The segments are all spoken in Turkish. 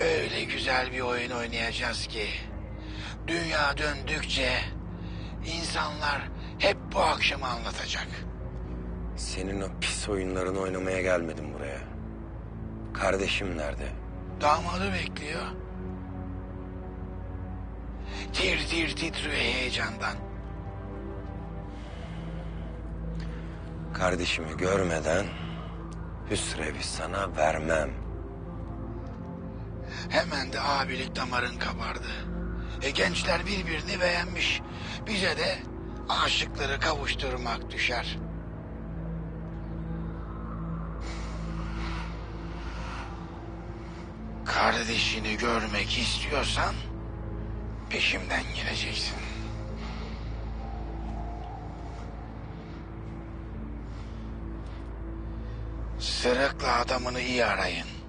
Öyle güzel bir oyun oynayacağız ki dünya döndükçe insanlar hep bu akşamı anlatacak. Senin o pis oyunlarını oynamaya gelmedim buraya. Kardeşim nerede? Damadı bekliyor. Tir tir titriyor heyecandan. Kardeşimi görmeden Hüsrev'i sana vermem. Hemen de abilik damarın kabardı. E, gençler birbirini beğenmiş. Bize de aşıkları kavuşturmak düşer. Kardeşini görmek istiyorsan peşimden geleceksin. Sırıkla adamını iyi arayın.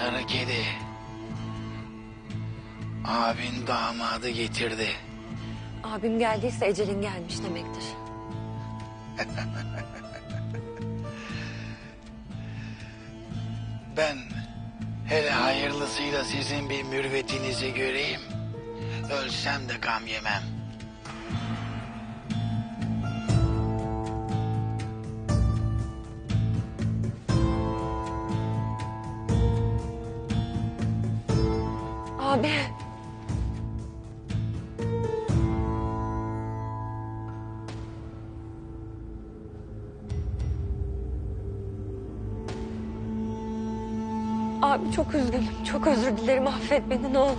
Sarı kedi? Abin damadı getirdi. Abim geldiyse ecelin gelmiş demektir. Ben hele hayırlısıyla sizin bir mürvetinizi göreyim. Ölsem de gam yemem. Abi. Abi çok üzgünüm. Çok özür dilerim. Affet beni ne olur.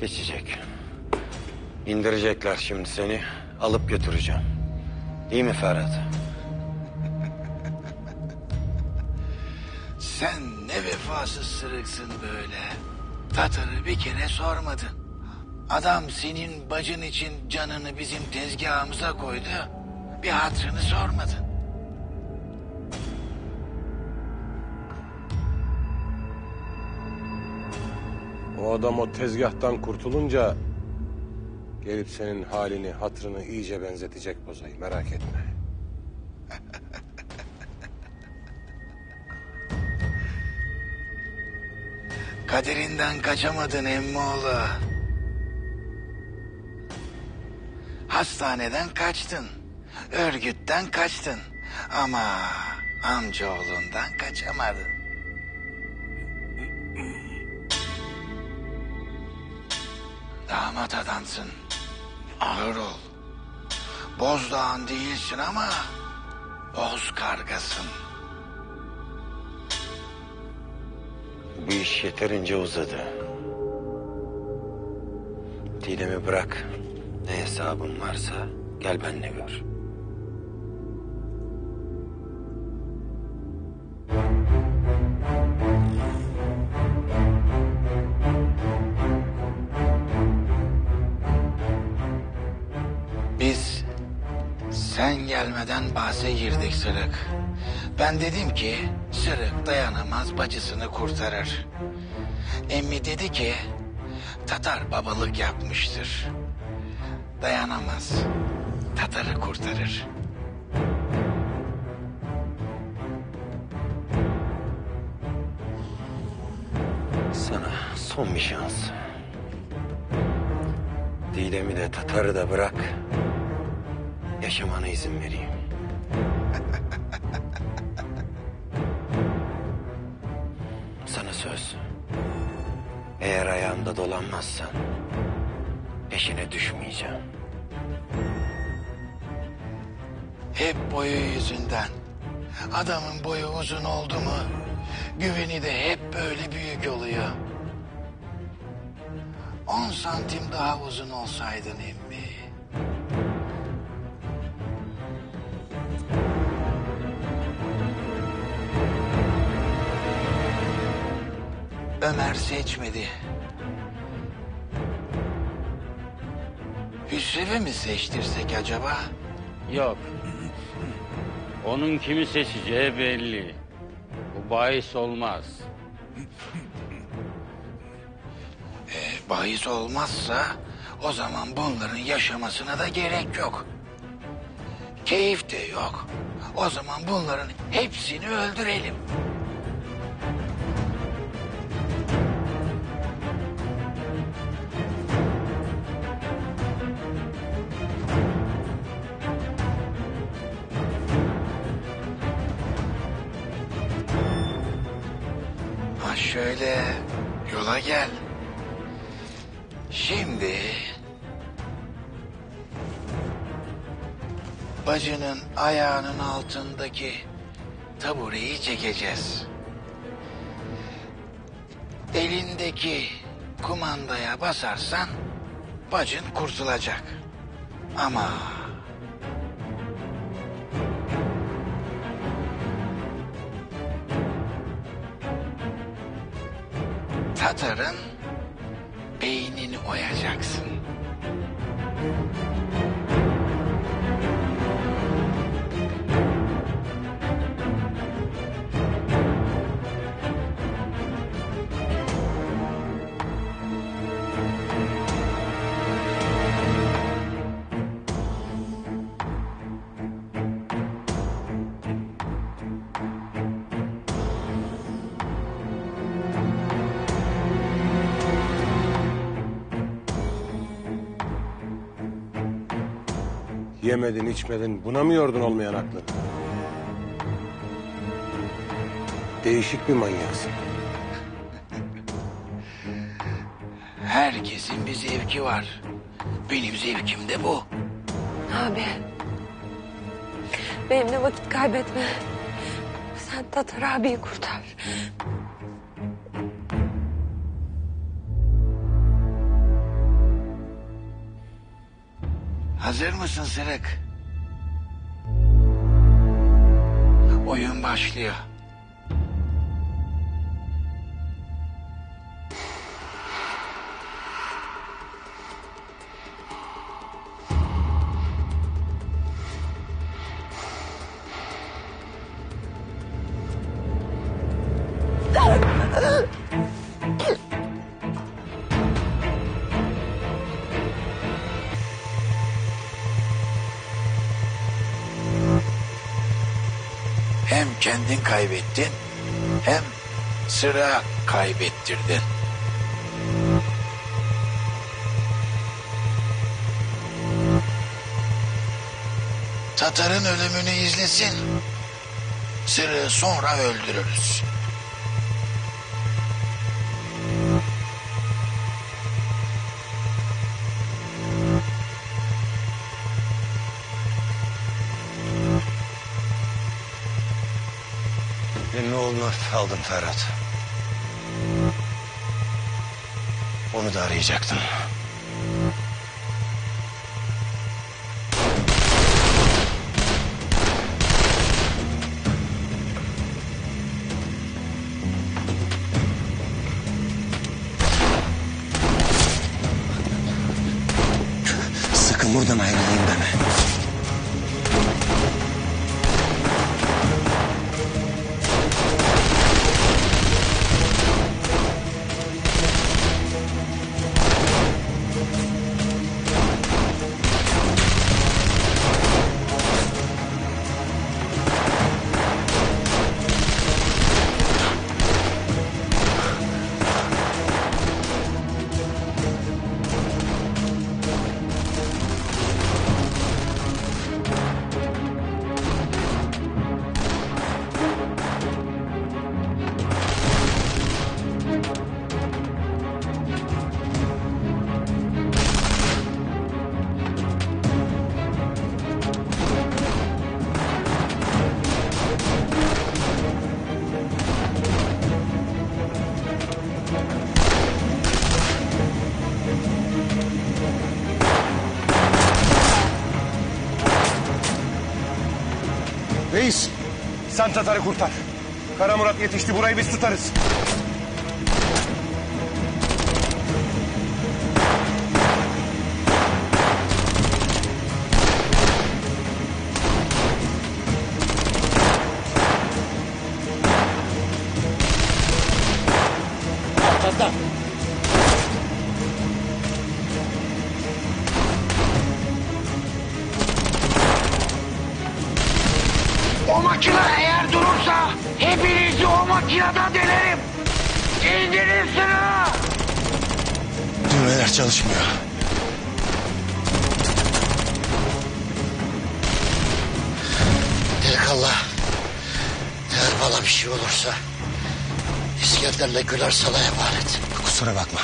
Geçecek. İndirecekler şimdi seni. Alıp götüreceğim. İyi mi Ferhat? Ne vefasız sırıksın böyle. Tatarı bir kere sormadın. Adam senin bacın için canını bizim tezgahımıza koydu. Bir hatrını sormadın. O adam o tezgahtan kurtulunca gelip senin halini, hatırını iyice benzetecek bozayı merak etme. Kaderinden kaçamadın emmoğlu. Hastaneden kaçtın. Örgütten kaçtın. Ama amcaoğlundan kaçamadın. Damat adamsın. Ağır ol. Bozdağın değilsin ama boz kargasın. Bu iş yeterince uzadı. Didem'i bırak. Ne hesabın varsa gel benimle gör. Biz sen gelmeden bahse girdik Sırık. Ben dedim ki Sırık dayanamaz bacısını kurtarır. Emmi dedi ki Tatar babalık yapmıştır. Dayanamaz. Tatar'ı kurtarır. Sana son bir şans. Didem'i de Tatar'ı da bırak. Yaşamana izin vereyim. Eğer ayağımda dolanmazsan peşine düşmeyeceğim. Hep boyu yüzünden. Adamın boyu uzun oldu mu güveni de hep böyle büyük oluyor. 10 santim daha uzun olsaydın emmi. Ömer seçmedi. Hüsrev'i mi seçtirsek acaba? Yok. Onun kimi seçeceği belli. Bu bahis olmaz. Bahis olmazsa o zaman bunların yaşamasına da gerek yok. Keyif de yok. O zaman bunların hepsini öldürelim. Şöyle yola gel. Şimdi bacının ayağının altındaki tabureyi çekeceğiz. Elindeki kumandaya basarsan bacın kurtulacak. Ama Tatar'ın beynini oyacaksın. Yemedin içmedin buna mı yordun olmayan aklını? Değişik bir manyaksın. Herkesin bir zevki var. Benim zevkim de bu. Abi. Benimle vakit kaybetme. Sen Tatar abiyi kurtar. Hazır mısın Sırık? Oyun başlıyor. Hem kendin kaybettin hem sıra kaybettirdin. Tatar'ın ölümünü izlesin. Sırrı sonra öldürürüz. Oğlunu hafife aldım Ferhat. Onu da arayacaktım. Sen Tatar'ı kurtar. Kara Murat yetişti, burayı biz tutarız. İndirin şunu. Düğmeler çalışmıyor. Delikanlı. Eğer bana bir şey olursa İskender'le Güler sana emanet. Kusura bakma.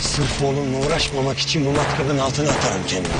Sırf oğlumla uğraşmamak için bu matkabın altına atarım kendimi.